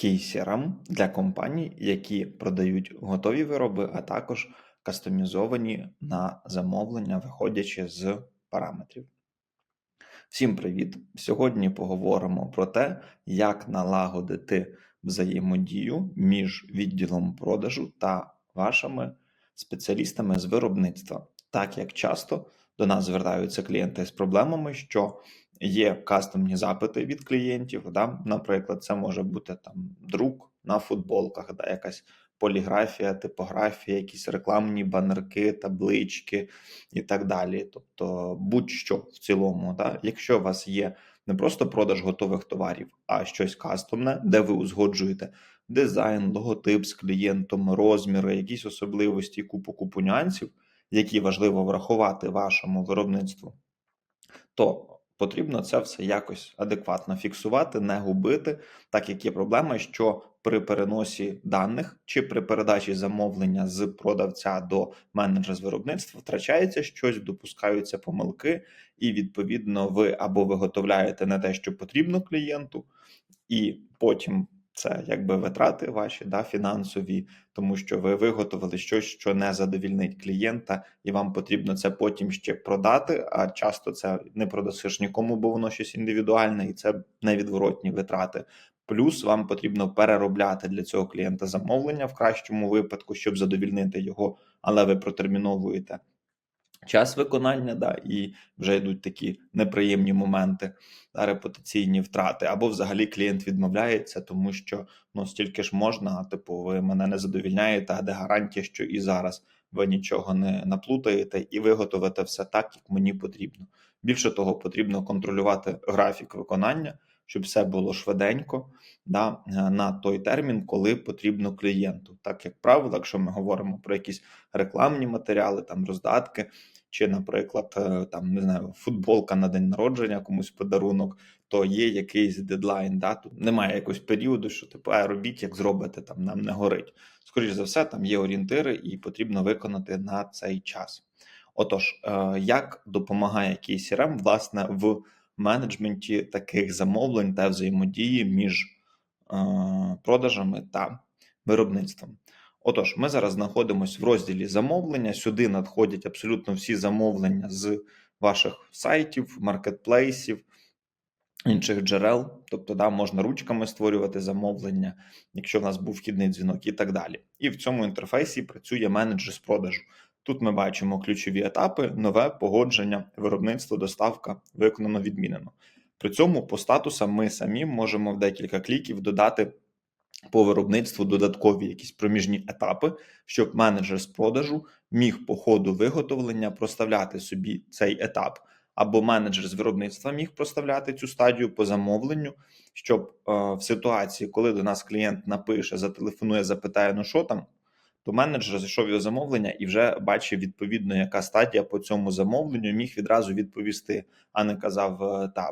кейсерам для компаній, які продають готові вироби, а також кастомізовані на замовлення, виходячи з параметрів. Всім привіт! Сьогодні поговоримо про те, як налагодити взаємодію між відділом продажу та вашими спеціалістами з виробництва, так як часто до нас звертаються клієнти з проблемами, що є кастомні запити від клієнтів. Да? Наприклад, це може бути там друк на футболках, да? якась поліграфія, типографія, якісь рекламні банерки, таблички і так далі. Тобто, будь-що в цілому, да? якщо у вас є не просто продаж готових товарів, а щось кастомне, де ви узгоджуєте дизайн, логотип з клієнтом, розміри, якісь особливості, купу купу нюансів, які важливо врахувати вашому виробництву, то потрібно це все якось адекватно фіксувати, не губити, так як є проблема, що при переносі даних чи при передачі замовлення з продавця до менеджера з виробництва втрачається щось, допускаються помилки, і відповідно ви або виготовляєте не те, що потрібно клієнту, і потім це якби витрати ваші да, фінансові, тому що ви виготовили щось, що не задовільнить клієнта, і вам потрібно це потім ще продати. А часто це не продасиш нікому, бо воно щось індивідуальне, і це невідворотні витрати. Плюс вам потрібно переробляти для цього клієнта замовлення в кращому випадку, щоб задовільнити його, але ви протерміновуєте час виконання, да, і вже йдуть такі неприємні моменти, да, репутаційні втрати, або взагалі клієнт відмовляється, тому що ну стільки ж можна, типу, ви мене не задовільняєте, а де гарантія, що і зараз ви нічого не наплутаєте і виготовите все так, як мені потрібно. Більше того, потрібно контролювати графік виконання, щоб все було швиденько да, на той термін, коли потрібно клієнту. Так як правило, якщо ми говоримо про якісь рекламні матеріали, там роздатки, чи, наприклад, е, там не знаю, футболка на день народження, комусь подарунок, то є якийсь дедлайн. Да? Тут немає якогось періоду, що типу, а робіть, як зробите, там нам не горить. Скоріше за все, там є орієнтири, і потрібно виконати на цей час. Отож, е, як допомагає KCRM, власне, в менеджменті таких замовлень та взаємодії між е, продажами та виробництвом? Отож, ми зараз знаходимося в розділі замовлення. Сюди надходять абсолютно всі замовлення з ваших сайтів, маркетплейсів, інших джерел. Тобто, да, можна ручками створювати замовлення, якщо в нас був вхідний дзвінок і так далі. І в цьому інтерфейсі працює менеджер з продажу. Тут ми бачимо ключові етапи, нове погодження, виробництво, доставка, виконано, відмінено. При цьому по статусам ми самі можемо в декілька кліків додати по виробництву додаткові якісь проміжні етапи, щоб менеджер з продажу міг по ходу виготовлення проставляти собі цей етап, або менеджер з виробництва міг проставляти цю стадію по замовленню, щоб е, в ситуації, коли до нас клієнт напише, зателефонує, запитає, ну що там то менеджер зайшов його замовлення і вже бачив відповідно, яка стадія по цьому замовленню, міг відразу відповісти, а не казав: е, та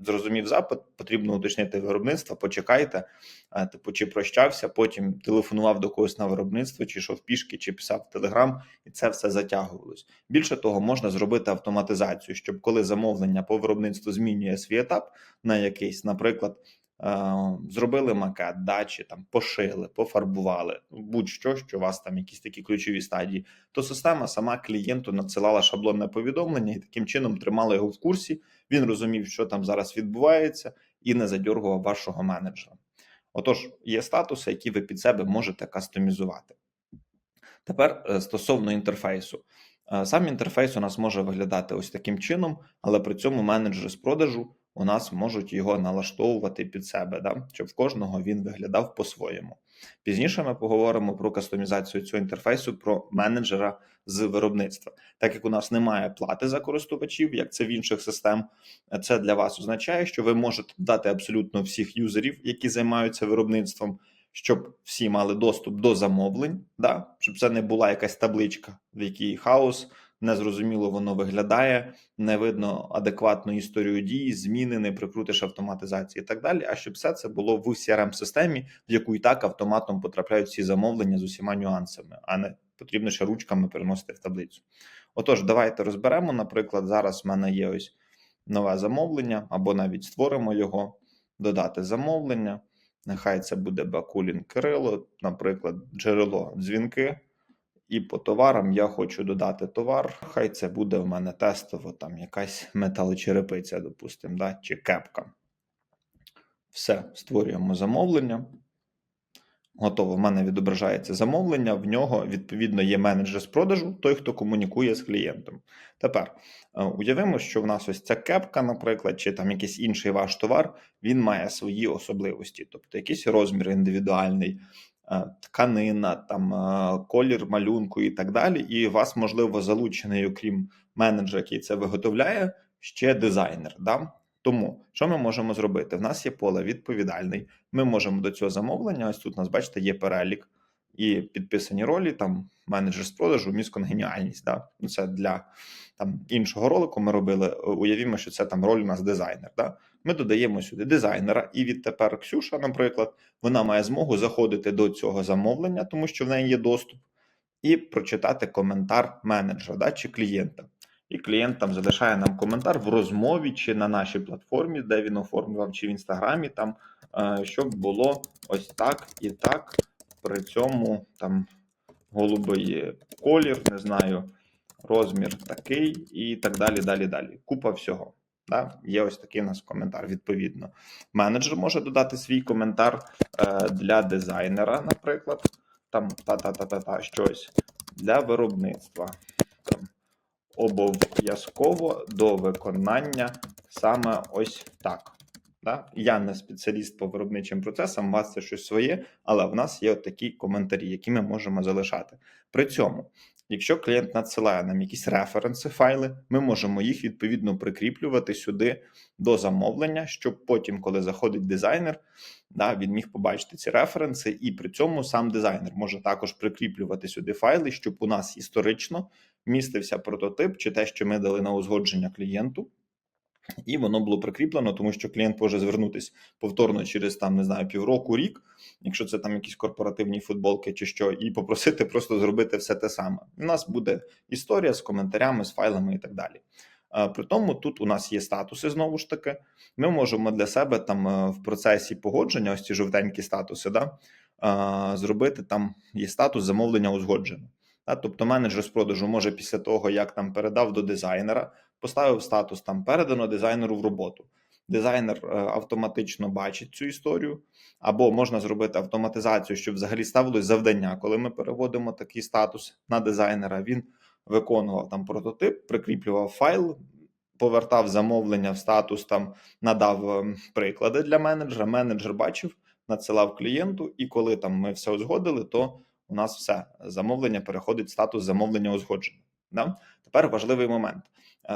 зрозумів запит, потрібно уточнити виробництво, почекайте, е, типу, чи прощався, потім телефонував до когось на виробництво, чи йшов пішки, чи писав Телеграм, і це все затягувалось. Більше того, можна зробити автоматизацію, щоб коли замовлення по виробництву змінює свій етап на якийсь, наприклад. Е, зробили макет, дачі там пошили, пофарбували, будь-що, що у вас там якісь такі ключові стадії, то система сама клієнту надсилала шаблонне повідомлення і таким чином тримала його в курсі. Він розумів, що там зараз відбувається, і не задьоргував вашого менеджера. Отож, є статуси, які ви під себе можете кастомізувати. Тепер е, стосовно інтерфейсу. Е, сам інтерфейс у нас може виглядати ось таким чином, але при цьому менеджери з продажу у нас можуть його налаштовувати під себе, да? щоб в кожного він виглядав по-своєму. Пізніше ми поговоримо про кастомізацію цього інтерфейсу, про менеджера з виробництва. Так як у нас немає плати за користувачів, як це в інших систем, це для вас означає, що ви можете дати абсолютно всіх юзерів, які займаються виробництвом. Щоб всі мали доступ до замовлень, да? щоб це не була якась табличка, в якій хаос, незрозуміло воно виглядає, не видно адекватну історію дій, зміни, не прикрутиш автоматизації і так далі. А щоб все це було в crm системі в яку і так автоматом потрапляють всі замовлення з усіма нюансами, а не потрібно ще ручками переносити в таблицю. Отож, давайте розберемо. Наприклад, зараз в мене є ось нове замовлення, або навіть створимо його, додати замовлення. Нехай це буде Бакулін Кирило, наприклад, джерело дзвінки. І по товарам я хочу додати товар. Хай це буде в мене тестово, там якась металочерепиця, допустимо, да? чи кепка. Все, створюємо замовлення. Готово. В мене відображається замовлення. В нього відповідно є менеджер з продажу, той, хто комунікує з клієнтом. Тепер е, уявимо, що в нас ось ця кепка, наприклад, чи там якийсь інший ваш товар, він має свої особливості, тобто якийсь розмір індивідуальний, тканина, там е, колір малюнку і так далі. І вас, можливо, залучений, окрім менеджера, який це виготовляє, ще дизайнер. Да? Тому що ми можемо зробити? В нас є поле відповідальний. Ми можемо до цього замовлення. Ось тут у нас, бачите, є перелік і підписані ролі. Там менеджер з продажу, місконгеніальність. Да? Ну, Це для там іншого ролику. Ми робили. Уявімо, що це там роль у нас дизайнер. Да? Ми додаємо сюди дизайнера, і відтепер Ксюша, наприклад, вона має змогу заходити до цього замовлення, тому що в неї є доступ, і прочитати коментар менеджера да, чи клієнта. І клієнт там залишає нам коментар в розмові чи на нашій платформі, де він оформлював, чи в інстаграмі, там е, щоб було ось так і так. При цьому там голубий колір, не знаю, розмір такий, і так далі. Далі, далі. Купа всього. Да? Є ось такий у нас коментар. Відповідно, менеджер може додати свій коментар е, для дизайнера, наприклад, там та-та-та-та-та щось для виробництва. Там обов'язково до виконання саме ось так. Да? Я не спеціаліст по виробничим процесам, у вас це щось своє, але в нас є от такі коментарі, які ми можемо залишати. При цьому, якщо клієнт надсилає нам якісь референси, файли, ми можемо їх відповідно прикріплювати сюди до замовлення, щоб потім, коли заходить дизайнер, да, він міг побачити ці референси, і при цьому сам дизайнер може також прикріплювати сюди файли, щоб у нас історично містився прототип чи те, що ми дали на узгодження клієнту. І воно було прикріплено, тому що клієнт може звернутися повторно через там не знаю півроку, рік, якщо це там якісь корпоративні футболки чи що, і попросити просто зробити все те саме. У нас буде історія з коментарями, з файлами і так далі. При тому тут у нас є статуси знову ж таки. Ми можемо для себе там е, в процесі погодження, ось ці жовтенькі статуси, да, зробити там є статус замовлення узгоджено. Тобто менеджер з продажу може після того, як там передав до дизайнера, поставив статус там передано дизайнеру в роботу. Дизайнер е, автоматично бачить цю історію, або можна зробити автоматизацію, щоб взагалі ставилось завдання. Коли ми переводимо такий статус на дизайнера, він виконував там прототип, прикріплював файл, повертав замовлення в статус, там надав ем, приклади для менеджера. Менеджер бачив, надсилав клієнту, і коли там ми все узгодили, то у нас все замовлення переходить в статус замовлення узгодження. Да? Тепер важливий момент.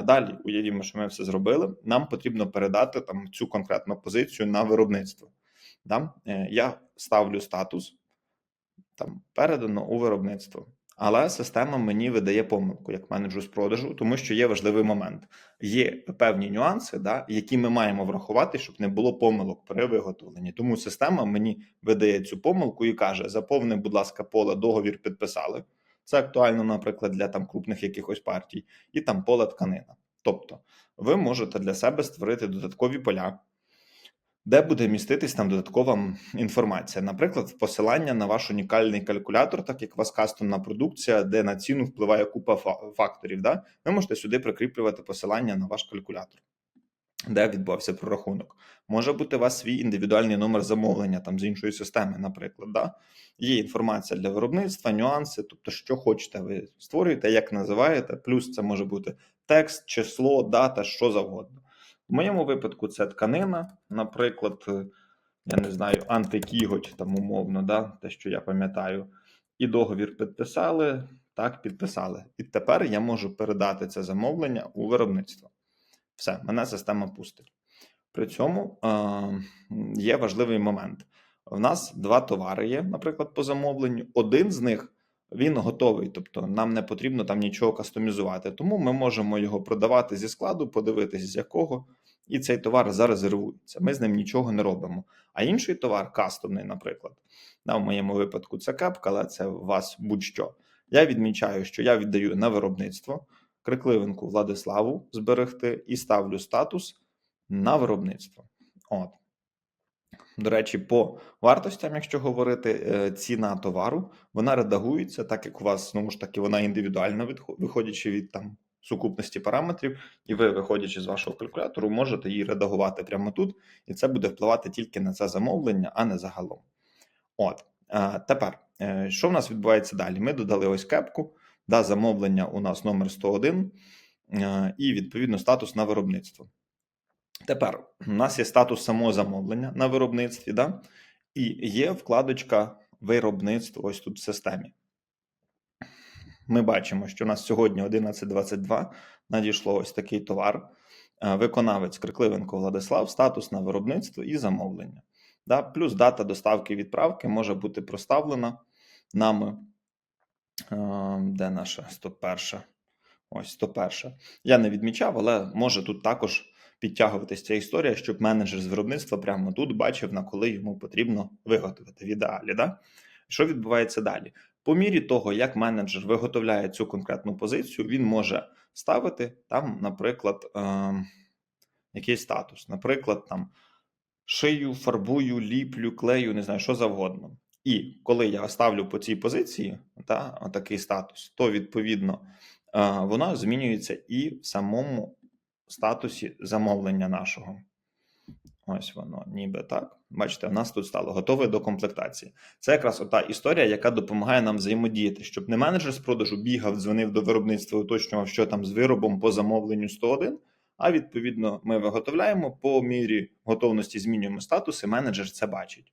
Далі уявімо, що ми все зробили. Нам потрібно передати там цю конкретну позицію на виробництво. Да? Е, я ставлю статус там передано у виробництво. Але система мені видає помилку як менеджу з продажу, тому що є важливий момент. Є певні нюанси, да, які ми маємо врахувати, щоб не було помилок при виготовленні. Тому система мені видає цю помилку і каже: заповни, будь ласка, поле договір підписали. Це актуально, наприклад, для там крупних якихось партій, і там поле тканина. Тобто, ви можете для себе створити додаткові поля де буде міститись там додаткова інформація, наприклад, посилання на ваш унікальний калькулятор, так як у вас кастомна продукція, де на ціну впливає купа факторів. Да? Ви можете сюди прикріплювати посилання на ваш калькулятор, де відбувався прорахунок. Може бути у вас свій індивідуальний номер замовлення там з іншої системи, наприклад. Да? Є інформація для виробництва, нюанси, тобто, що хочете, ви створюєте, як називаєте, плюс це може бути текст, число, дата, що завгодно. В моєму випадку це тканина, наприклад, е, я не знаю, антикіготь, там умовно, да, те, що я пам'ятаю, і договір підписали, так, підписали. І тепер я можу передати це замовлення у виробництво. Все, мене система пустить. При цьому е, є важливий момент. У нас два товари є, наприклад, по замовленню. Один з них він готовий, тобто нам не потрібно там нічого кастомізувати. Тому ми можемо його продавати зі складу, подивитися, з якого, і цей товар зарезервується. Ми з ним нічого не робимо. А інший товар, кастомний, наприклад, на в моєму випадку це кепка, але це у вас будь-що. Я відмічаю, що я віддаю на виробництво крикливинку Владиславу зберегти і ставлю статус на виробництво. От. До речі, по вартостям, якщо говорити, е, ціна товару, вона редагується, так як у вас, знову ж таки, вона індивідуальна, виходячи від там сукупності параметрів, і ви, виходячи з вашого калькулятору, можете її редагувати прямо тут, і це буде впливати тільки на це замовлення, а не загалом. От е, тепер, е, що в нас відбувається далі? Ми додали ось кепку, да, замовлення у нас номер 101 е, і відповідно статус на виробництво. Тепер у нас є статус самого замовлення на виробництві, да? і є вкладочка виробництво ось тут в системі. Ми бачимо, що у нас сьогодні 11.22 надійшло ось такий товар. Е, Виконавець Крикливенко Владислав, статус на виробництво і замовлення. Да? Плюс дата доставки відправки може бути проставлена нами. Е, Де наша 101? Ось 101. Я не відмічав, але може тут також підтягуватися ця історія, щоб менеджер з виробництва прямо тут бачив, на коли йому потрібно виготовити в ідеалі. Да? Що відбувається далі? По мірі того, як менеджер виготовляє цю конкретну позицію, він може ставити там, наприклад, е, якийсь статус. Наприклад, там шию, фарбую, ліплю, клею, не знаю, що завгодно. І коли я ставлю по цій позиції та, такий статус, то відповідно воно змінюється і в самому статусі замовлення нашого. Ось воно, ніби так. Бачите, у нас тут стало готове до комплектації. Це якраз ота історія, яка допомагає нам взаємодіяти, щоб не менеджер з продажу бігав, дзвонив до виробництва, уточнював, що там з виробом по замовленню 101. А відповідно, ми виготовляємо по мірі готовності, змінюємо статус, і менеджер це бачить.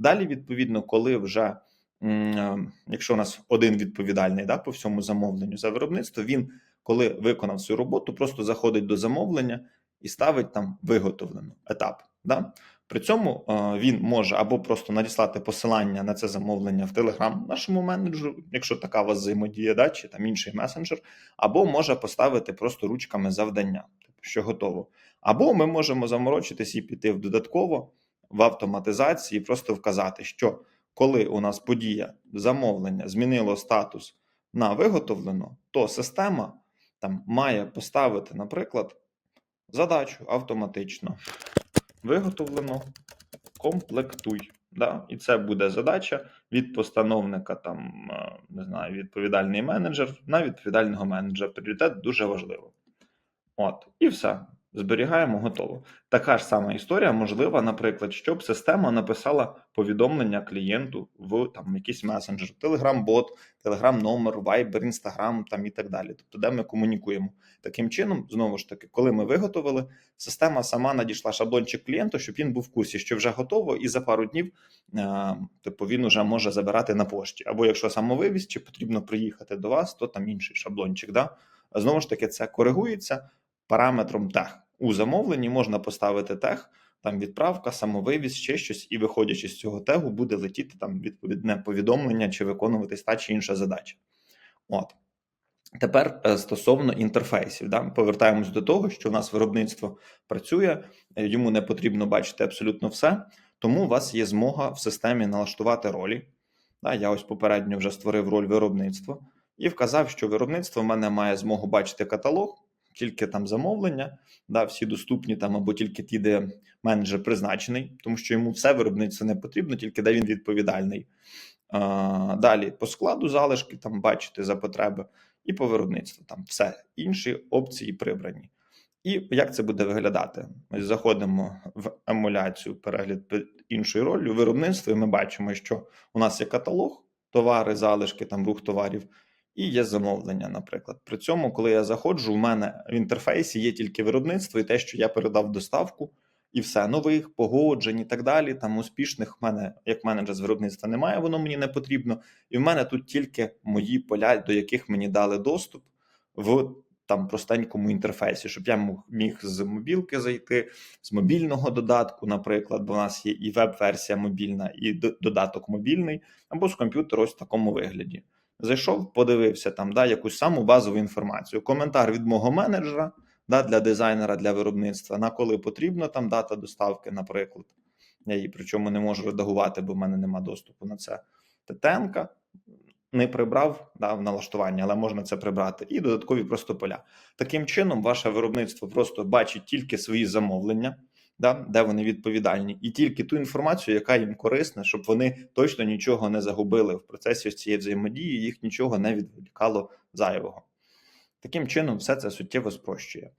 Далі, відповідно, коли вже е, якщо у нас один відповідальний да, по всьому замовленню за виробництво, він коли виконав свою роботу, просто заходить до замовлення і ставить там виготовлену етап. Да? При цьому е, він може або просто надіслати посилання на це замовлення в Телеграм нашому менеджеру, якщо така у вас взаємодія, да, чи там інший месенджер, або може поставити просто ручками завдання, типу, що готово. Або ми можемо заморочитись і піти в додатково в автоматизації, просто вказати, що коли у нас подія замовлення змінило статус на виготовлено, то система там має поставити, наприклад, задачу автоматично. Виготовлено, комплектуй. Да? І це буде задача від постановника, там, е, не знаю, відповідальний менеджер на відповідального менеджера. Пріоритет дуже важливо. От, і все. Зберігаємо, готово. Така ж сама історія можлива, наприклад, щоб система написала повідомлення клієнту в там якийсь месенджер, Telegram-бот, Telegram-номер, Viber, Instagram там і так далі. Тобто, де ми комунікуємо. Таким чином, знову ж таки, коли ми виготовили, система сама надійшла шаблончик клієнту, щоб він був в курсі, що вже готово, і за пару днів е, типу, він вже може забирати на пошті. Або якщо самовивіз, чи потрібно приїхати до вас, то там інший шаблончик. Да? Знову ж таки, це коригується параметром тег. У замовленні можна поставити тег, там відправка, самовивіз, ще щось, і виходячи з цього тегу, буде летіти там відповідне повідомлення чи виконуватись та чи інша задача. От. Тепер е, стосовно інтерфейсів, да, повертаємось до того, що у нас виробництво працює, е, йому не потрібно бачити абсолютно все, тому у вас є змога в системі налаштувати ролі. Да, я ось попередньо вже створив роль виробництва і вказав, що виробництво в мене має змогу бачити каталог, тільки там замовлення, да, всі доступні там або тільки ті, де менеджер призначений, тому що йому все виробництво не потрібно, тільки де він відповідальний. А, Далі по складу залишки там бачити за потреби, і по виробництву там все інші опції прибрані. І як це буде виглядати? Ось заходимо в емуляцію, перегляд під іншою ролью виробництва, і ми бачимо, що у нас є каталог, товари, залишки, там рух товарів, і є замовлення, наприклад. При цьому, коли я заходжу, у мене в інтерфейсі є тільки виробництво і те, що я передав доставку, і все нових, погоджень і так далі. Там успішних в мене, як менеджер з виробництва, немає, воно мені не потрібно. І в мене тут тільки мої поля, до яких мені дали доступ в там простенькому інтерфейсі, щоб я міг з мобілки зайти, з мобільного додатку, наприклад, бо в нас є і веб-версія мобільна, і додаток мобільний, або з комп'ютера ось в такому вигляді. Зайшов, подивився там да, якусь саму базову інформацію. Коментар від мого менеджера да, для дизайнера, для виробництва, на коли потрібно там дата доставки, наприклад. Я її причому не можу редагувати, бо в мене нема доступу на це. ТТНка не прибрав да, в налаштуванні, але можна це прибрати. І додаткові просто поля. Таким чином, ваше виробництво просто бачить тільки свої замовлення, да, де вони відповідальні, і тільки ту інформацію, яка їм корисна, щоб вони точно нічого не загубили в процесі ось цієї взаємодії, їх нічого не відволікало зайвого. Таким чином, все це суттєво спрощує.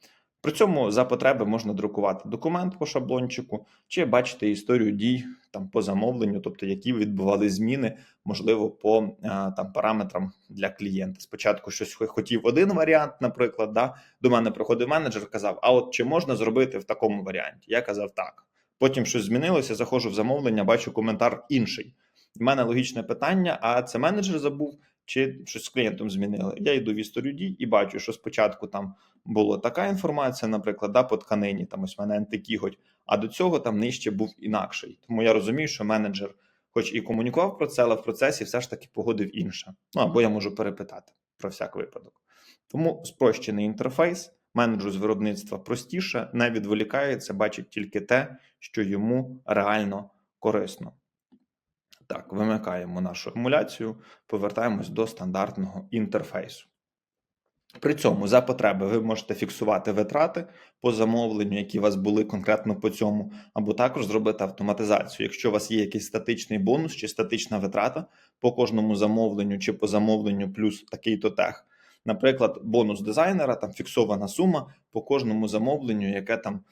При цьому за потреби можна друкувати документ по шаблончику, чи бачити історію дій там по замовленню, тобто які відбували зміни, можливо, по а, там параметрам для клієнта. Спочатку щось хотів один варіант, наприклад, да, до мене приходив менеджер, казав: А от чи можна зробити в такому варіанті? Я казав так. Потім щось змінилося, заходжу в замовлення, бачу коментар інший. У мене логічне питання: а це менеджер забув, чи щось з клієнтом змінили? Я йду в історію дій і бачу, що спочатку там була така інформація, наприклад, да, по тканині, там ось в мене антикіготь, а до цього там нижче був інакший. Тому я розумію, що менеджер, хоч і комунікував про це, але в процесі все ж таки погодив інше. Ну або я можу перепитати про всяк випадок. Тому спрощений інтерфейс, менеджеру з виробництва простіше, не відволікається, бачить тільки те, що йому реально корисно. Так, вимикаємо нашу емуляцію, повертаємось до стандартного інтерфейсу. При цьому за потреби ви можете фіксувати витрати по замовленню, які у вас були конкретно по цьому, або також зробити автоматизацію. Якщо у вас є якийсь статичний бонус чи статична витрата по кожному замовленню чи по замовленню плюс такий-то тег. Наприклад, бонус дизайнера, там фіксована сума по кожному замовленню, яке там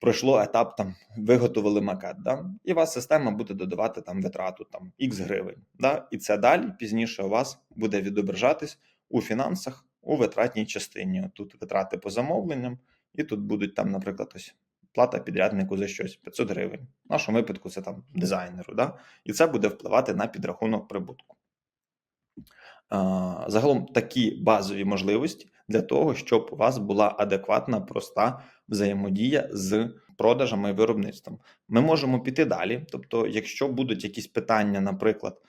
пройшло етап, там виготовили макет. Да? І у вас система буде додавати там витрату там X гривень. Да? І це далі пізніше у вас буде відображатись у фінансах у витратній частині. Тут витрати по замовленням, і тут будуть там, наприклад, ось плата підряднику за щось 500 гривень. В нашому випадку це там дизайнеру. Да? І це буде впливати на підрахунок прибутку. Загалом такі базові можливості для того, щоб у вас була адекватна, проста взаємодія з продажами і виробництвом. Ми можемо піти далі. Тобто, якщо будуть якісь питання, наприклад,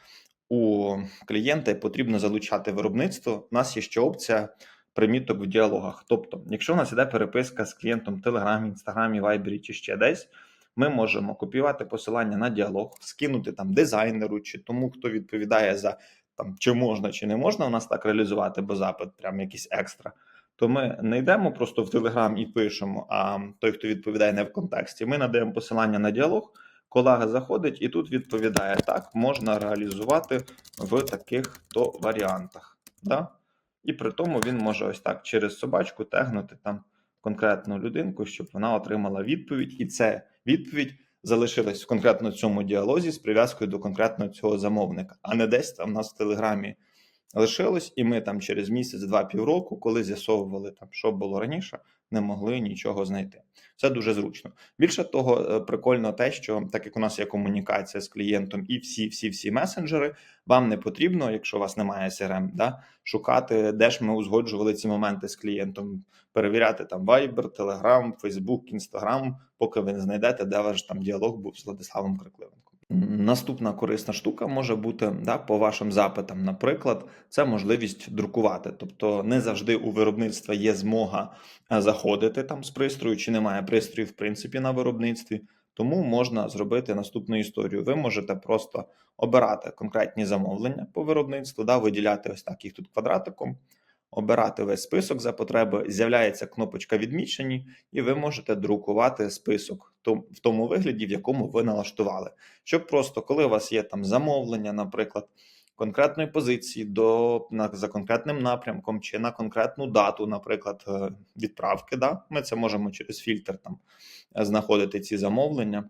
у клієнта і потрібно залучати виробництво, у нас є ще опція приміток в діалогах. Тобто, якщо у нас іде переписка з клієнтом в Телеграмі, Інстаграмі, Вайбері чи ще десь, ми можемо копіювати посилання на діалог, скинути там дизайнеру чи тому, хто відповідає за там чи можна, чи не можна у нас так реалізувати, бо запит прям якийсь екстра. То ми не йдемо просто в Телеграм і пишемо, а той, хто відповідає не в контексті, ми надаємо посилання на діалог. Колега заходить і тут відповідає: так, можна реалізувати в таких то варіантах. Да? І при тому він може ось так через собачку тегнути там конкретну людинку, щоб вона отримала відповідь, і ця відповідь залишилась в конкретно цьому діалозі з прив'язкою до конкретного цього замовника, а не десь там у нас в Телеграмі лишилось, і ми там через місяць, два півроку, коли з'ясовували там, що було раніше, не могли нічого знайти. Це дуже зручно. Більше того, е, прикольно те, що так як у нас є комунікація з клієнтом і всі, всі, всі месенджери, вам не потрібно, якщо у вас немає CRM, да, шукати, де ж ми узгоджували ці моменти з клієнтом, перевіряти там Viber, Telegram, Facebook, Instagram, поки ви не знайдете, де ваш там діалог був з Владиславом Крикливенком. Наступна корисна штука може бути да, по вашим запитам. Наприклад, це можливість друкувати. Тобто не завжди у виробництва є змога е, заходити там з пристрою, чи немає пристрою, в принципі, на виробництві. Тому можна зробити наступну історію. Ви можете просто обирати конкретні замовлення по виробництву, да, виділяти ось так їх тут квадратиком обирати весь список за потреби, з'являється кнопочка відмічені, і ви можете друкувати список в тому вигляді, в якому ви налаштували. Щоб просто, коли у вас є там замовлення, наприклад, конкретної позиції до на, за конкретним напрямком чи на конкретну дату, наприклад, е, відправки, да, ми це можемо через фільтр там знаходити ці замовлення.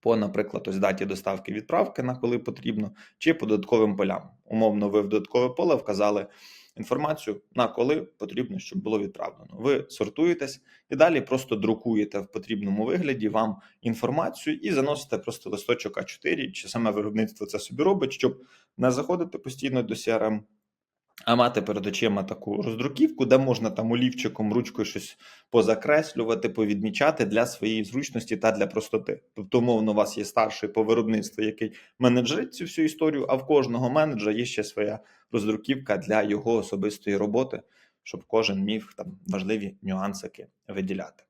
По, наприклад, ось даті доставки відправки на коли потрібно, чи по додатковим полям. Умовно, ви в додаткове поле вказали інформацію на коли потрібно, щоб було відправлено. Ви сортуєтесь і далі просто друкуєте в потрібному вигляді вам інформацію і заносите просто листочок А4, чи саме виробництво це собі робить, щоб не заходити постійно до CRM, а мати перед очима таку роздруківку, де можна там олівчиком, ручкою щось позакреслювати, повідмічати для своєї зручності та для простоти. Тобто, умовно, у вас є старший по виробництву, який менеджерить цю всю історію, а в кожного менеджера є ще своя роздруківка для його особистої роботи, щоб кожен міг там важливі нюансики виділяти.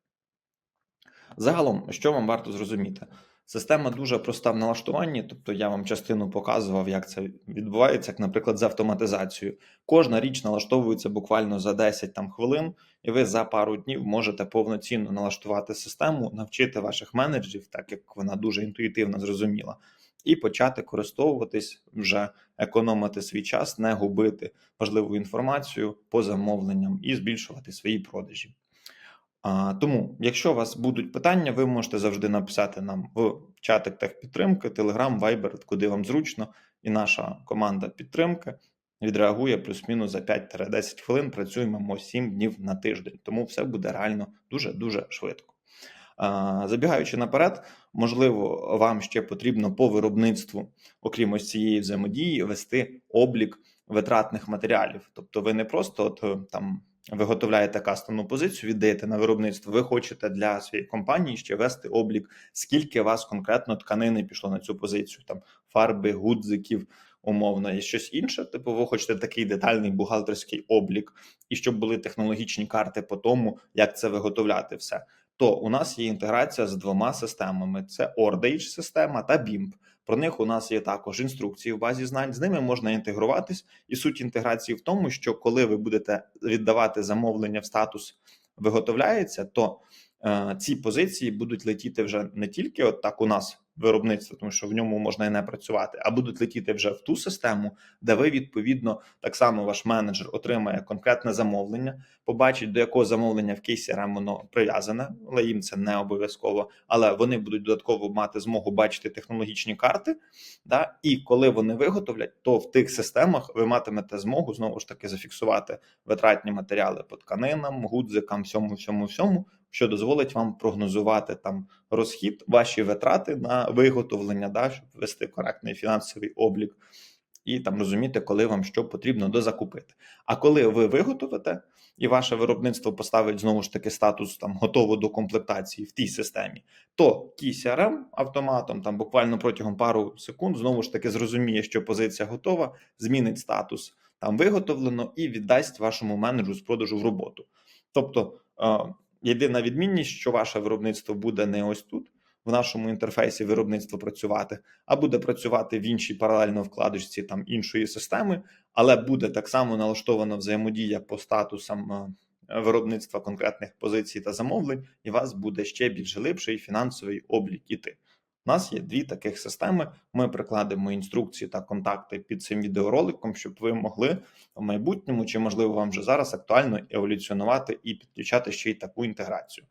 Загалом, що вам варто зрозуміти? Система дуже проста в налаштуванні, тобто я вам частину показував, як це відбувається, як, наприклад, з автоматизацією. Кожна річ налаштовується буквально за 10 там, хвилин, і ви за пару днів можете повноцінно налаштувати систему, навчити ваших менеджерів, так як вона дуже інтуїтивно зрозуміла, і почати користовуватись вже економити свій час, не губити важливу інформацію по замовленням і збільшувати свої продажі. А, тому, якщо у вас будуть питання, ви можете завжди написати нам в чатик техпідтримки, Telegram, Viber, куди вам зручно, і наша команда підтримки відреагує плюс-мінус за 5-10 хвилин. Працюємо 7 днів на тиждень, тому все буде реально дуже дуже швидко. Забігаючи наперед, можливо, вам ще потрібно по виробництву, окрім ось цієї взаємодії, вести облік витратних матеріалів. Тобто, ви не просто от е, там виготовляєте кастомну позицію, віддаєте на виробництво. Ви хочете для своєї компанії ще вести облік, скільки у вас конкретно тканини пішло на цю позицію, там фарби, гудзиків. Умовно, і щось інше, типу, ви хочете такий детальний бухгалтерський облік, і щоб були технологічні карти по тому, як це виготовляти все то у нас є інтеграція з двома системами: це Ordage система та BIMP. Про них у нас є також інструкції в базі знань. З ними можна інтегруватись, і суть інтеграції в тому, що коли ви будете віддавати замовлення в статус виготовляється, то ці позиції будуть летіти вже не тільки от так у нас виробництво, тому що в ньому можна і не працювати, а будуть летіти вже в ту систему, де ви відповідно так само ваш менеджер отримає конкретне замовлення, побачить до якого замовлення в кейсі RAM воно прив'язане, але їм це не обов'язково. Але вони будуть додатково мати змогу бачити технологічні карти. Да? І коли вони виготовлять, то в тих системах ви матимете змогу знову ж таки зафіксувати витратні матеріали по тканинам, гудзикам, всьому, всьому, всьому, що дозволить вам прогнозувати там розхід, ваші витрати на виготовлення, да, щоб вести коректний фінансовий облік, і там розуміти, коли вам що потрібно дозакупити. А коли ви виготовите, і ваше виробництво поставить знову ж таки статус там готово до комплектації в тій системі, то кій CRM автоматом там буквально протягом пару секунд знову ж таки зрозуміє, що позиція готова, змінить статус там виготовлено і віддасть вашому менеджеру з продажу в роботу. Тобто е, єдина відмінність, що ваше виробництво буде не ось тут. В нашому інтерфейсі виробництво працювати, а буде працювати в іншій паралельно вкладочці там іншої системи, але буде так само налаштована взаємодія по статусам е, виробництва конкретних позицій та замовлень, і у вас буде ще більш глибший фінансовий облік іти. У нас є дві таких системи. Ми прикладемо інструкції та контакти під цим відеороликом, щоб ви могли в майбутньому, чи можливо вам вже зараз актуально еволюціонувати і підключати ще й таку інтеграцію.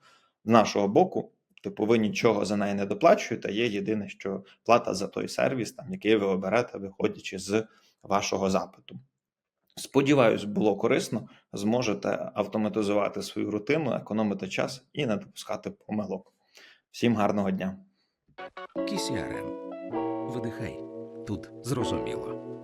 З нашого боку, типу, ви нічого за неї не доплачуєте. Є єдине, що плата за той сервіс, там який ви оберете, виходячи з вашого запиту. Сподіваюсь, було корисно. Зможете автоматизувати свою рутину, економити час і не допускати помилок. Всім гарного дня! KCRM. Видихай. Тут зрозуміло.